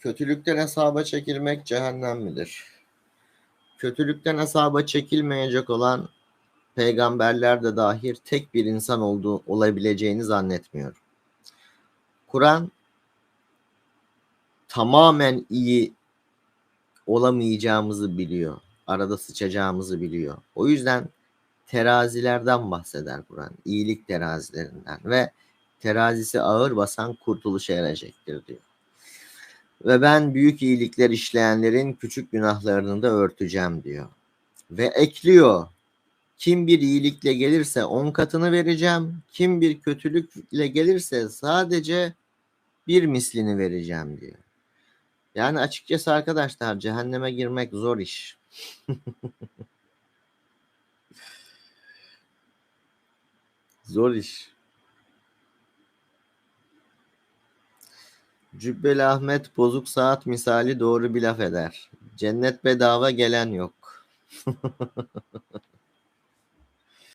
Kötülükten hesaba çekilmek cehennem midir? Kötülükten hesaba çekilmeyecek olan peygamberler de dahil tek bir insan olduğu olabileceğini zannetmiyorum. Kur'an tamamen iyi olamayacağımızı biliyor. Arada sıçacağımızı biliyor. O yüzden terazilerden bahseder Kur'an. İyilik terazilerinden ve terazisi ağır basan kurtuluşa erecektir diyor. Ve ben büyük iyilikler işleyenlerin küçük günahlarını da örteceğim diyor. Ve ekliyor. Kim bir iyilikle gelirse on katını vereceğim. Kim bir kötülükle gelirse sadece bir mislini vereceğim diyor. Yani açıkçası arkadaşlar cehenneme girmek zor iş. zor iş. Cübbeli Ahmet bozuk saat misali doğru bir laf eder. Cennet bedava gelen yok.